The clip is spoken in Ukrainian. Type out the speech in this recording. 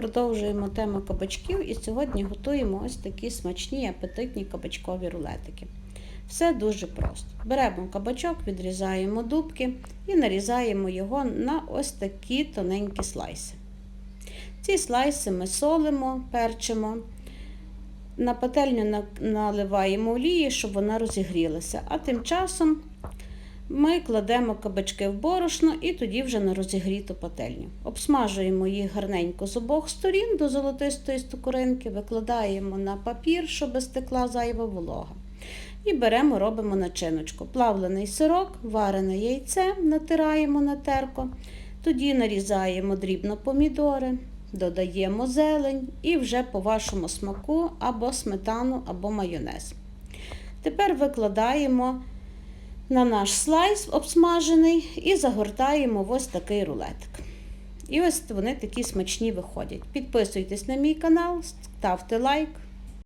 продовжуємо тему кабачків і сьогодні готуємо ось такі смачні апетитні кабачкові рулетики. Все дуже просто. Беремо кабачок, відрізаємо дубки і нарізаємо його на ось такі тоненькі слайси. Ці слайси ми солимо, перчимо. На пательню наливаємо олії, щоб вона розігрілася. А тим часом ми кладемо кабачки в борошно і тоді вже на розігріту пательню. Обсмажуємо їх гарненько з обох сторін до золотистої стукуринки, викладаємо на папір, щоб стекла зайва волога. І беремо, робимо начиночку. Плавлений сирок, варене яйце натираємо на терко, тоді нарізаємо дрібно помідори, додаємо зелень і вже по вашому смаку або сметану, або майонез. Тепер викладаємо на наш слайс обсмажений і загортаємо в ось такий рулетик. І ось вони такі смачні виходять. Підписуйтесь на мій канал, ставте лайк.